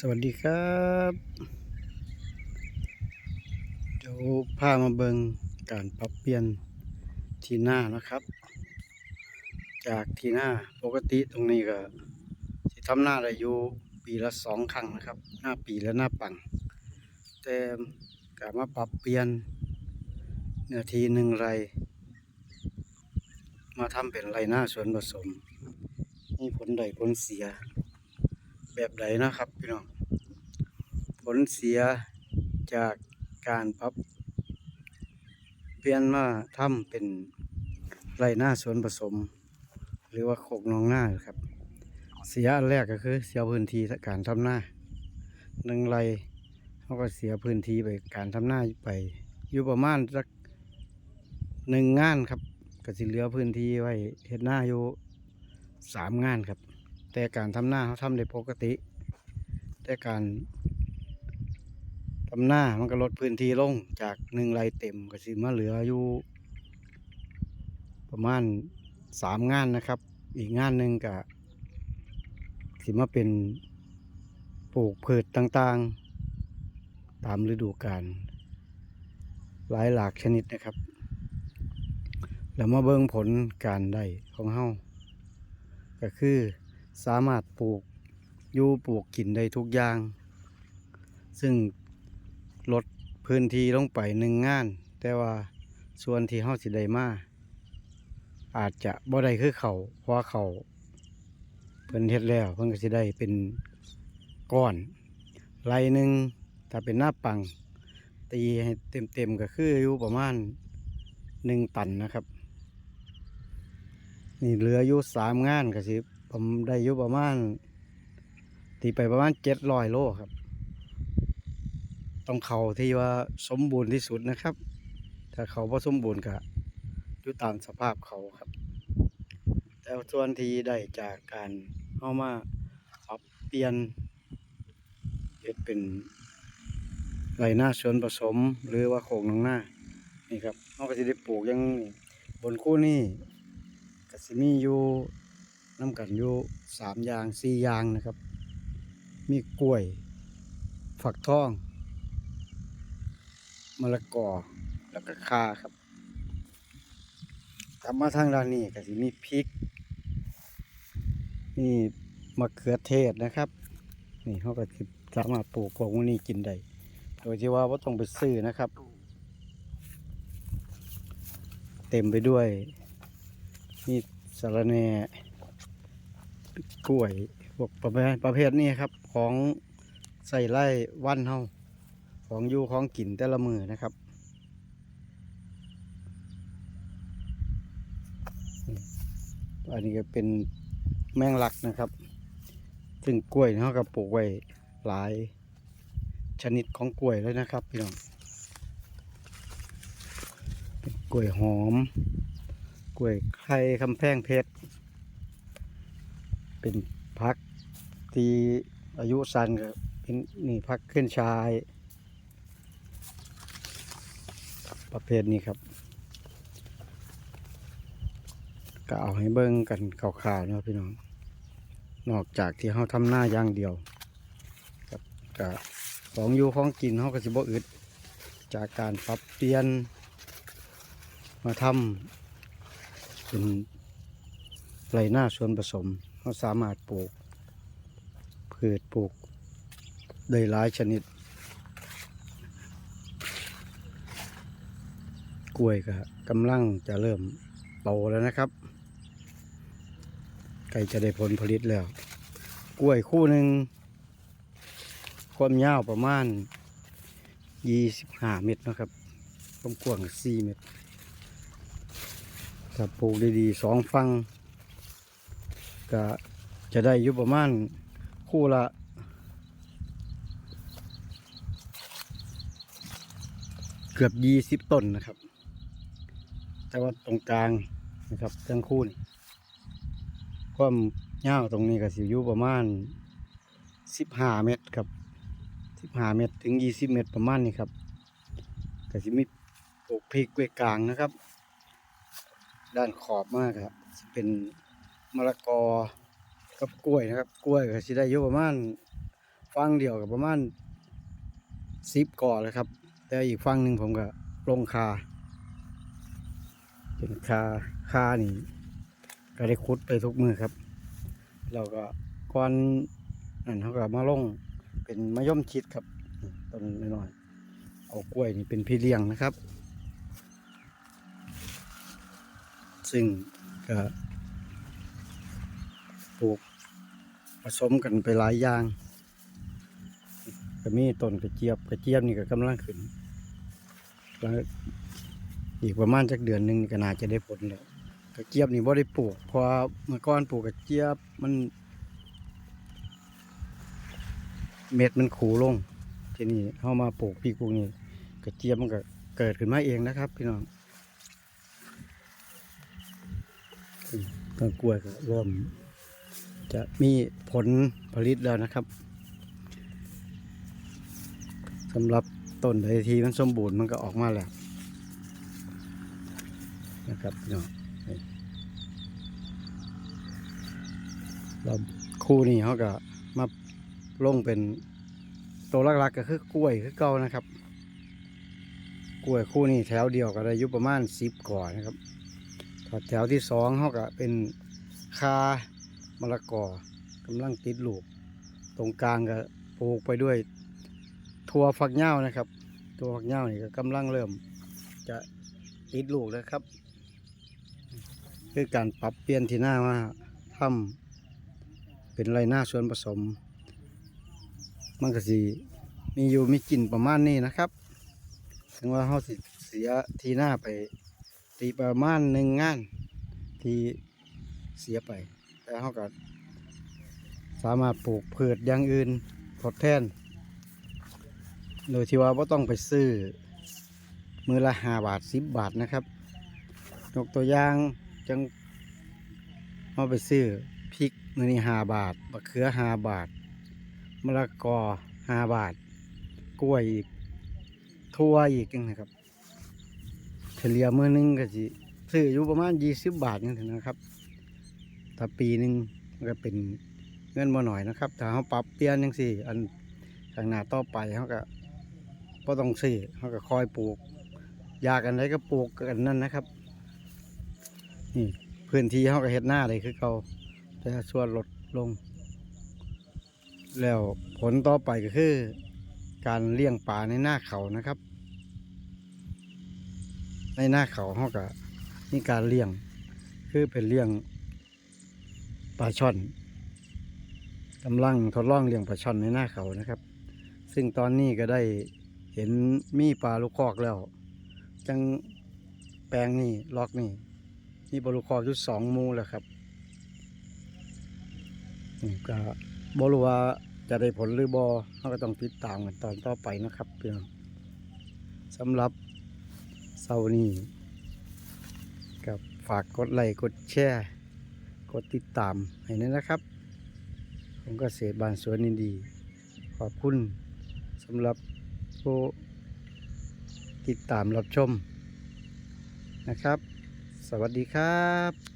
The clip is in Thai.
สวัสดีครับเดี๋ยวพามาเบิงการปรับเปลี่ยนทีหน้านะครับ จากทีหน้าปกติตรงนี้ก็ที่ทำหน้าได้อยู่ปีละสองครั้งนะครับหน้าปีและหน้าปัง แต่การมาปรับเปลี่ยนเนื้อทีหนึ่งไร มาทำเป็นไรหน้าสวนผสม มีผลใดผลเสีย แบบใดนะครับพี่น้องผลเสียจากการปรับ เปลี่ยนมาทำเป็นไรหน้าสวนผสม หรือว่าโคกนองหน้าครับ เสียอันแรกก็คือเสียพื้นที่การทำหน้าหนึ่งไรเขาก็เสียพื้นที่ไปการทำหน้าไปอยู่ประมาณสักหนึ่งงานครับก็สิเหลือพื้นที่ไว้เฮ็ดหน้าอยู่สามงานครับ แต่การทำหน้าเขาทำได้ปกติ แต่การทำหน้ามันก็ลดพื้นที่ลงจากหนึ่งไรเต็มก็สิมาเหลืออยู่ ประมาณสามงานนะครับ อีกงานหนึ่งก็สิมาเป็นปลูกพืชต่างๆ ตามฤดูกาลหลายหลากชนิดนะครับ แล้วมาเบิ่งผลการได้ของเฮาก็คือ สามารถปลูกยูปลูกกินได้ทุกอย่าง ซึ่งลดพื้นที่ลงไปหนึ่งงาน แต่ว่าส่วนที่เฮาสิได้มาอาจจะบ่ได้คือเขาเพราะว่าเขาเพิ่นเฮ็ดแล้วเพิ่นก็สิได้เป็นก้อนไรหนึ่งถ้าเป็นหน้าปัง ตีให้เต็มๆก็คืออยู่ประมาณหนึ่งตันนะครับ นี่เหลืออยู่สามงานก็สิ ผมได้อยู่ประมาณตีไปประมาณเจ็ดร้อยโลครับ ต้องเขาที่ว่าสมบูรณ์ที่สุดนะครับ ถ้าเขาพอสมบูรณ์ก็อยู่ตามสภาพเขาครับ แต่ส่วนที่ได้จากการเอามาปรับเปลี่ยนเป็นไรหน้าสวนผสมหรือว่าโขงหนองหน้านี่ครับเขาก็จะได้ปลูกยังบนคู่นี่ก็สิมีอยู่ น้ำกันอยู่สามอย่างสี่อย่างนะครับ มีกล้วย ฝักทองมะละกอแล้วก็ข่าครับกลับมาทางด้านนี้ก็สิมีพริกนี่มะเขือเทศนะครับ นี่เขาก็สิสามารถปลูกพวกนี้กินได้โดยที่ว่าไ่ต้องไปซื้อนะครับ เต็มไปด้วยนี่สารแหน่ กล้วยพวกประเภทประเภทนี้ครับ ของใส่ไร่วันเฮาของอยู่ของกินแต่ละมือนะครับอันนี้ก็เป็นแมงลักนะครับ ซึ่งกล้วยเขาก็ปลูกไว้หลายชนิดของกล้วยเลยนะครับพี่น้องกล้วยหอม กล้วยไข่คำแพงเพชร เป็นพักที่อายุสั้นก็เป็นนี่พักขึ้นชาย ประเภทนี้ครับ ก็เอาให้เบิ่งกันข่าวๆเนาะพี่น้อง นอกจากที่เขาทำหน้าย่างเดียวกับกับของอยู่ของกินเขาก็สิบ่อึดจากการปรับเปลี่ยน มาทำเป็นไรหน้าส่วนผสม เขาสามารถปลูกพืชปลูกได้หลายชนิด กล้วยก็กำลังจะเริ่มโตแล้วนะครับใกล้จะได้ผลผลิตแล้ว กล้วยคู่หนึ่งความยาวประมาณ 25 เมตรนะครับความกว้าง 4 เมตรถ้าปลูกดีๆสองฟัง ก็จะได้อยู่ประมาณคู่ละเกือบยี่สิบต้นนะครับ แต่ว่าตรงกลางนะครับทั้งคู่นี่ความยาวตรงนี้ก็สิอยู่ประมาณสิบห้าเมตรครับสิบห้าเมตรถึงยี่สิบเมตรประมาณนี้ครับก็สิมีปลูกพริกไว้กลางนะครับ ด้านขอบมากครับจะเป็น มะละกอกับกล้วยนะครับ กล้วยก็สิได้อยู่ประมาณฟังเดียวกับประมาณสิบก่อเลยครับแต่อีกฟังหนึ่งผมก็ลงคาเป็นคาคานี่ ก็ได้คุดไปทุกมือครับ เราก็ก้อนนั่นเขาก็มาลงเป็นมะย่อมชิดครับต้นน้อยๆเอากล้วยนี่เป็นพี่เลี้ยงนะครับ ซึ่งก็ ปลูกผสมกันไปหลายอย่างก็มีต้นกระเจี๊ยบกระเจี๊ยบนี่ก็กำลังขึ้นแล้วอีกประมาณจักเดือนหนึ่งก็น่าจะได้ผลแล้วกระเจี๊ยบนี่บ่ได้ปลูกเพราะเมื่อก่อนปลูกกระเจี๊ยบมัน เม็ดมันขูลง ทีนี้เข้ามาปลูกพริกปลูกนี่กระเจี๊ยบมันก็เกิดขึ้นมาเองนะครับ พี่น้องต้นกล้วยก็เริ่ม จะมีผลผลิตแล้วนะครับสำหรับต้นใดทีมันสมบูรณ์มันก็ออกมาแล้วนะครับพี่น้องนี่เราคู่นี้เขาก็มาลงเป็นตัวหลักๆก็คือกล้วยคือเก่านะครับ กล้วยคู่นี้แถวเดียวก็ได้อายุประมาณสิบก่อนนะครับถ้าแถวที่สองเขาก็เป็นคา มะละกอกำลังติดลูก ตรงกลางก็ปลูกไปด้วยถั่วฝักเหย้านะครับถั่วฝักเหย้านี่ก็กำลังเริ่ม จะติดลูกแล้วครับ คือการปรับเปลี่ยนที่หน้ามาทำเป็นไรหน้าสวนผสม มันก็สิมีอยู่มีกลิ่นประมาณนี้นะครับถึงว่าเขาสิเสียทีหน้าไปตีประมาณหนึ่งงาน ที่เสียไป แต่เขาก็สามารถปลูกพืชอย่างอื่นทดแทน โดยที่ว่าไ่ต้องไปซื้อ มือละห้าบาทสิบบาทนะครับ ยกตัวอย่างจังเอาไปซื้อพริกมือนี่ห้าบาทมะเขือห้าบาทมะละกอห้าบาท กล้วยอีกทั่วอีกนะครับ เฉลี่ยมือหนึงก็สิซื้ออยู่ประมาณยี่สิบบาทนี่นนะครับ ถ้าปีหนึ่งมันก็เป็นเงินมาหน่อยนะครับ ถ้าเขาปรับเปลี่ยนยังสี่ อันข้างหน้าต่อไปเขาก็ก็ต้องซื้อเขาก็คอยปลูกอยากอันไหนก็ปลูกกันนั่นนะครับนี่พื้นที่เขาก็เฮ็ดหน้าเลยคือเขาแต่ส่วนลดลง แล้วผลต่อไปก็คือ การเลี้ยงปลาในหน้าเขานะครับ ในหน้าเขาเขาก็มีการเลี้ยง คือเป็นเลี้ยง ปลาช่อนกำลังทดลองเลี้ยงปลาช่อนในหน้าเขานะครับ ซึ่งตอนนี้ก็ได้เห็นมีปลาลูกคอกแล้ว จังแปลงนี่ล็อกนี่มีปลาลูกคอกอยู่สองมูแล้วครับก็บรู้ว่าจะได้ผลหรือบอเราก็ต้องติดตามกันตอนต่อไปนะครับเพื่อนสำหรับเสานี้กับฝากกดไลค์กดแชร์ ดติดตามให้ด้นนะครับ ผมก็เกษตรบ้านสวนนินดี ขอบคุณสำหรับผู้ติดตามรับชมนะครับ สวัสดีครับ